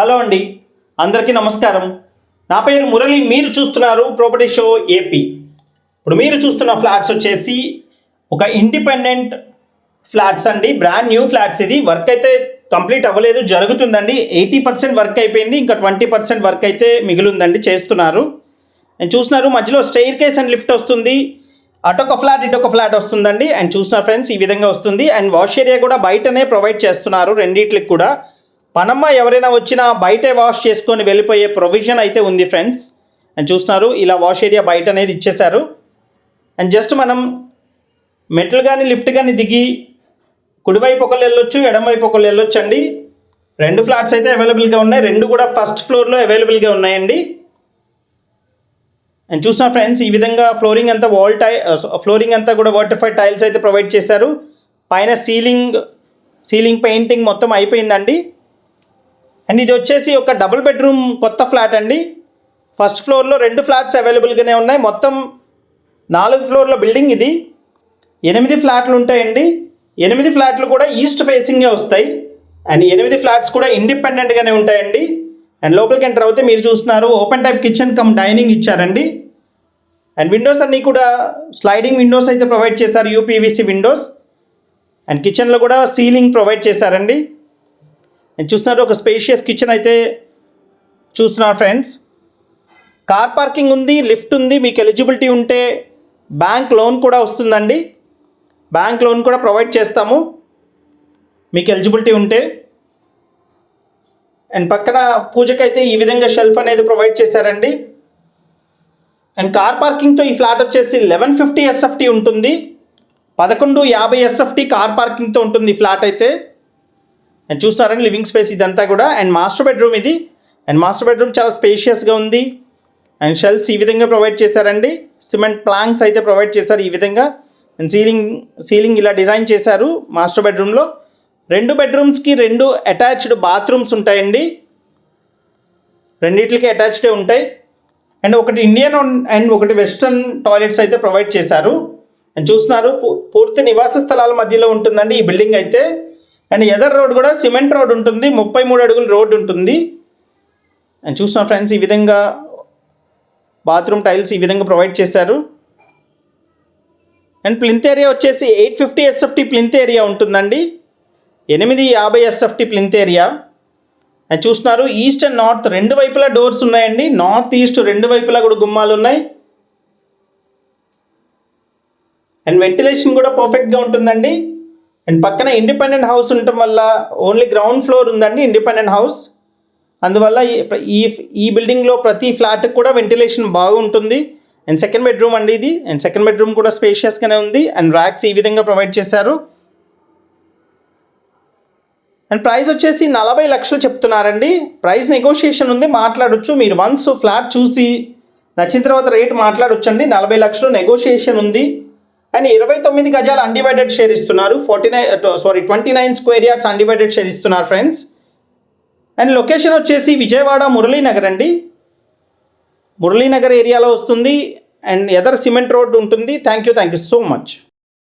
Hello అండి. అందరికీ నమస్కారం. నా పేరు మురళి మీరు చూస్తున్నారు ప్రాపర్టీ షో ఏపీ ఇప్పుడు మీరు చూస్తున్న ఫ్లాట్స్ వచ్చేసి ఒక ఇండిపెండెంట్ ఫ్లాట్స్ అండి. బ్రాండ్ న్యూ ఫ్లాట్స్ ఇది. వర్క్ అయితే కంప్లీట్ అవ్వలేదు జరుగుతుందండి. ఎయిటీ పర్సెంట్ వర్క్ అయిపోయింది ఇంకా ట్వంటీ పర్సెంట్ వర్క్ అయితే మిగిలిందండి చేస్తున్నారు. అండ్ చూస్తున్నారు మధ్యలో స్టెయిర్ కేస్ అండ్ లిఫ్ట్ వస్తుంది. అటొక ఫ్లాట్ ఇటొక ఫ్లాట్ వస్తుందండి. అండ్ చూసిన ఫ్రెండ్స్ ఈ విధంగా వస్తుంది. అండ్ వాష్ ఏరియా కూడా బయటనే ప్రొవైడ్ చేస్తున్నారు రెండిట్లకి కూడా. పనమ్మ ఎవరైనా వచ్చినా బయటే వాష్ చేసుకొని వెళ్ళిపోయే ప్రొవిజన్ అయితే ఉంది ఫ్రెండ్స్. అండ్ చూస్తున్నారు ఇలా వాష్ ఏరియా బయట అనేది ఇచ్చేశారు. అండ్ జస్ట్ మనం మెట్లు కానీ లిఫ్ట్ కానీ దిగి కుడివైపు ఒకళ్ళు వెళ్ళొచ్చు ఎడమవైపు ఒకళ్ళు వెళ్ళొచ్చు అండి. రెండు ఫ్లాట్స్ అయితే అవైలబుల్గా ఉన్నాయి. రెండు కూడా ఫస్ట్ ఫ్లోర్లో అవైలబుల్గా ఉన్నాయండి. అండ్ చూసిన ఫ్రెండ్స్ ఈ విధంగా ఫ్లోరింగ్ అంతా వాల్ టై ఫ్లోరింగ్ అంతా కూడా వాటర్ఫై టైల్స్ అయితే ప్రొవైడ్ చేశారు. పైన సీలింగ్ సీలింగ్ పెయింటింగ్ మొత్తం అయిపోయిందండి. అండ్ ఇది వచ్చేసి ఒక డబుల్ బెడ్రూమ్ కొత్త ఫ్లాట్ అండి. ఫస్ట్ ఫ్లోర్లో రెండు ఫ్లాట్స్ అవైలబుల్గానే ఉన్నాయి. మొత్తం నాలుగు ఫ్లోర్ల బిల్డింగ్ ఇది. ఎనిమిది ఫ్లాట్లు ఉంటాయండి. ఎనిమిది ఫ్లాట్లు కూడా ఈస్ట్ ఫేసింగే వస్తాయి. అండ్ ఎనిమిది ఫ్లాట్స్ కూడా ఇండిపెండెంట్గానే ఉంటాయండి. అండ్ లోపలికి ఎంటర్ అవుతే మీరు చూస్తున్నారు open type kitchen come dining ఇచ్చారండి. అండ్ విండోస్ అన్నీ కూడా స్లైడింగ్ విండోస్ అయితే ప్రొవైడ్ చేశారు యూపీవీసీ విండోస్ అండ్ కిచెన్లో కూడా సీలింగ్ ప్రొవైడ్ చేశారండి. నేను చూస్తున్నారు ఒక స్పేషియస్ కిచెన్ అయితే చూస్తున్నారు ఫ్రెండ్స్ కార్ పార్కింగ్ ఉంది లిఫ్ట్ ఉంది మీకు ఎలిజిబిలిటీ ఉంటే బ్యాంక్ లోన్ కూడా వస్తుందండి. బ్యాంక్ లోన్ కూడా ప్రొవైడ్ చేస్తాము. మీకు ఎలిజిబిలిటీ ఉంటే. అండ్ పక్కన పూజకైతే ఈ విధంగా షెల్ఫ్ అనేది ప్రొవైడ్ చేశారండి. అండ్ కార్ పార్కింగ్తో ఈ ఫ్లాట్ వచ్చేసి లెవెన్ ఫిఫ్టీ ఎస్ఎఫ్టీ ఉంటుంది. పదకొండు యాభై ఎస్ఎఫ్టీ కార్ పార్కింగ్తో ఉంటుంది ఫ్లాట్ అయితే. అండ్ చూస్తారండి లివింగ్ స్పేస్ ఇదంతా కూడా. అండ్ మాస్టర్ బెడ్రూమ్ ఇది. అండ్ మాస్టర్ బెడ్రూమ్ చాలా స్పేషియస్గా ఉంది. అండ్ షెల్ఫ్స్ ఈ విధంగా ప్రొవైడ్ చేశారండి. సిమెంట్ ప్లాంక్స్ అయితే ప్రొవైడ్ చేశారు ఈ విధంగా. అండ్ సీలింగ్ సీలింగ్ ఇలా డిజైన్ చేశారు మాస్టర్ బెడ్రూమ్లో రెండు బెడ్రూమ్స్కి రెండు అటాచ్డ్ బాత్రూమ్స్ ఉంటాయండి. రెండిట్లకి అటాచ్డే ఉంటాయి. అండ్ ఒకటి ఇండియన్ అండ్ ఒకటి వెస్ట్రన్ టాయిలెట్స్ అయితే ప్రొవైడ్ చేశారు. అండ్ చూస్తున్నారు పూ- పూర్తి నివాస స్థలాల మధ్యలో ఉంటుందండి ఈ బిల్డింగ్ అయితే. అండ్ ఎదర్ రోడ్ కూడా సిమెంట్ రోడ్ ఉంటుంది ముప్పై మూడు అడుగుల రోడ్ ఉంటుంది. అండ్ చూసిన ఫ్రెండ్స్ ఈ విధంగా బాత్రూమ్ టైల్స్ ఈ విధంగా ప్రొవైడ్ చేశారు. అండ్ ప్లింత్ ఏరియా వచ్చేసి eight fifty SFT plinth area ఉంటుందండి. ఎనిమిది యాభై ఎస్ఎఫ్టీ ప్లింత్ ఏరియా. అండ్ చూస్తున్నారు ఈస్ట్ అండ్ నార్త్ రెండు వైపులా డోర్స్ ఉన్నాయండి. నార్త్ ఈస్ట్ రెండు వైపులా కూడా గుమ్మాలు ఉన్నాయి. అండ్ వెంటిలేషన్ కూడా పర్ఫెక్ట్గా ఉంటుందండి. అండ్ పక్కన ఇండిపెండెంట్ హౌస్ ఉండటం వల్ల ఓన్లీ గ్రౌండ్ ఫ్లోర్ ఉందండి ఇండిపెండెంట్ హౌస్. అందువల్ల ఈ- ఈ ఈ బిల్డింగ్లో ప్రతి ఫ్లాట్కి కూడా వెంటిలేషన్ బాగుంటుంది. అండ్ సెకండ్ బెడ్రూమ్ అండి ఇది. అండ్ సెకండ్ బెడ్రూమ్ కూడా స్పేషియస్గానే ఉంది. అండ్ ర్యాక్స్ ఈ విధంగా ప్రొవైడ్ చేశారు. అండ్ ప్రైస్ వచ్చేసి నలభై లక్షలు చెప్తున్నారండి. ప్రైస్ నెగోషియేషన్ ఉంది మాట్లాడొచ్చు. మీరు వన్స్ ఫ్లాట్ చూసి నచ్చిన తర్వాత రేట్ మాట్లాడొచ్చండి. నలభై లక్షలు నెగోషియేషన్ ఉంది. అండ్ ఇరవై తొమ్మిది గజాలు అన్డివైడెడ్ షేర్ ఇస్తున్నారు. Forty nine sorry twenty nine square yards undivided share ఇస్తున్నారు ఫ్రెండ్స్ అండ్ లొకేషన్ వచ్చేసి విజయవాడ మురళీనగర్ అండి. మురళీనగర్ ఏరియాలో వస్తుంది. అండ్ ఎదర్ సిమెంట్ రోడ్ ఉంటుంది. Thank you thank you so much